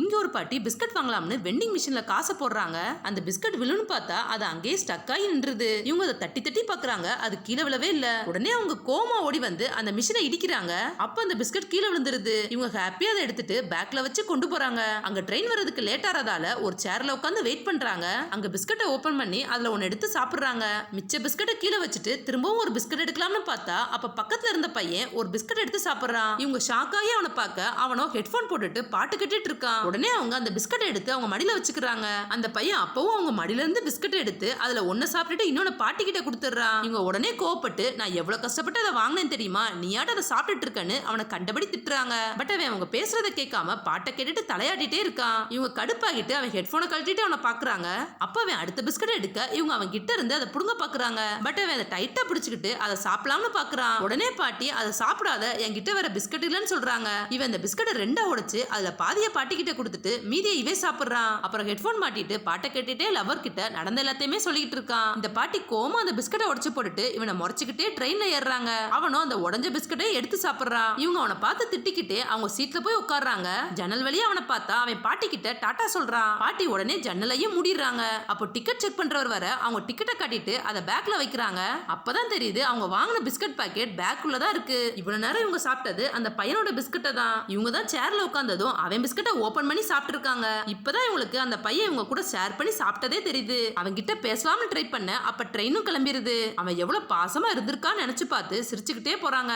இங்கே ஒரு பாட்டி பிஸ்கட் வாங்கலாம்னு வெண்டிங் மிஷினில் காசை போடுறாங்க. அந்த பிஸ்கட் விழுன்னு பார்த்தா அது அங்கேயே ஸ்டக் ஆகி நின்றுது. இவங்க அதை தட்டி தட்டி பார்க்குறாங்க அது கீழே விழவே இல்லை. உடனே அவங்க கோமா ஓடி வந்து அந்த மிஷினை இடிக்கிறாங்க. அப்போ அந்த பிஸ்கட் கீழே விழுந்துருது. இவங்க ஹாப்பியாக அதை எடுத்துட்டு பேக்ல வச்சு கொண்டு போறாங்க. அங்கே ட்ரெயின் வர்றதுக்கு லேட் ஆறதால ஒரு சேர்ல உட்காந்து வெயிட் பண்றாங்க. அங்கே பிஸ்கட்டை ஓப்பன் பண்ணி அதில் ஒன்று எடுத்து சாப்பிட்றாங்க. மிச்ச பிஸ்கட்டை கீழே வச்சுட்டு திரும்பவும் ஒரு பிஸ்கட் எடுக்கலாம்னு பார்த்தா அப்போ பக்கத்தில் இருந்த பையன் ஒரு பிஸ்கட் எடுத்து சாப்பிட்றான். இவங்க ஷாக்காகி அவனை பார்க்க அவனோ ஹெட்ஃபோன் போட்டுட்டு பாட்டு கட்டிட்டு இருக்கான். உடனே அவங்க அந்த பிஸ்கட்டை எடுத்து அவங்க மடியில் வச்சுக்கிறாங்க. அந்த பையன் அப்பவும் அவங்க மடியில இருந்து எடுத்து அதில் ஒன்றை சாப்பிட்டுட்டு இன்னொன்னு பாட்டிக்கிட்ட கொடுத்துட்றான். இவங்க உடனே கோவப்பட்டு நான் எவ்வளவு கஷ்டப்பட்டு அதை வாங்கினேன் தெரியுமா? நீயாட்ட அதை சாப்பிட்டுட்டு இருக்கேன்னு அவனை கண்டபடி திட்டுறாங்க. பட் அவன் அவங்க பேசுறத கேட்காம பாட்டை கேட்டுட்டு தலையாட்டிட்டே இருக்கான். இவங்க கடுப்பாகிட்டு அவன் ஹெட்ஃபோனை கழட்டிட்டு அவனை பாக்குறாங்க. அப்ப அவன் அடுத்த பிஸ்கட் எடுக்க இவங்க அவன் கிட்ட இருந்து அதை புடுங்க பாக்குறாங்க. பட் அவன் அதை டைட்டா பிடிச்சிக்கிட்டு அதை சாப்பிடலாம்னு பாக்குறான். உடனே பாட்டி அதை சாப்பிடாத என்கிட்ட வேற பிஸ்கட் இல்லைன்னு சொல்றாங்க. இவன் அந்த பிஸ்கட்டை ரெண்டா உடைச்சு அதுல பாதிய பாட்டி கிட்ட கொடுத்துட்டு மீதியை இவே சாப்பிடுறான். அப்புறம் ஹெட்போன் மாட்டிட்டு பாட்டை கேட்டுட்டே லவர் கிட்ட நடந்த எல்லாத்தையுமே சொல்லிட்டு இருக்கான். இந்த பாட்டி கோமா அந்த பிஸ்கட்டை உடச்சு போட்டுட்டு இவனை முறைச்சுக்கிட்டே ட்ரெயின்ல ஏறுறாங்க. அவனும் அந்த உடஞ்ச பிஸ்கட்டை எடுத்து சாப்பிடுறான். இவங்க அவனை பார்த்து திட்டிக்கிட்டு அவங்க சீட்ல போய் உட்கார்றாங்க. ஜன்னல் வழியா அவனை பார்த்தா அவன் பாட்டி கிட்ட டாட்டா சொல்றான். பாட்டி உடனே ஜன்னலையும் மூடிடுறாங்க. அப்போ டிக்கெட் செக் பண்றவர் வர அவங்க டிக்கெட்டை காட்டிட்டு அதை பேக்ல வைக்கிறாங்க. அப்பதான் தெரியுது அவங்க வாங்கின பிஸ்கட் பாக்கெட் பேக்குள்ள தான் இருக்கு. இவ்வளவு நேரம் இவங்க சாப்பிட்டது அந்த பையனோட பிஸ்கட்டை தான். இவங்க தான் சேர்ல உட்காந்ததும் அவன் பிஸ்கட்டை ஓபன் பண்ணி சாப்பிட்டுருக்காங்க. இப்பதான் இவங்களுக்கு அந்த பையன் இவங்க கூட ஷேர் பண்ணி சாப்பிட்டதே தெரியுது. அவங்க கிட்ட பேசலாம்னு ட்ரை பண்ண அப்ப ட்ரெயினும் கிளம்பிடுது அவன் எவ்வளவு பாசமா இருந்திருக்கான்னு நினைச்சு பார்த்து சிரிச்சுக்கிட்டே போறாங்க.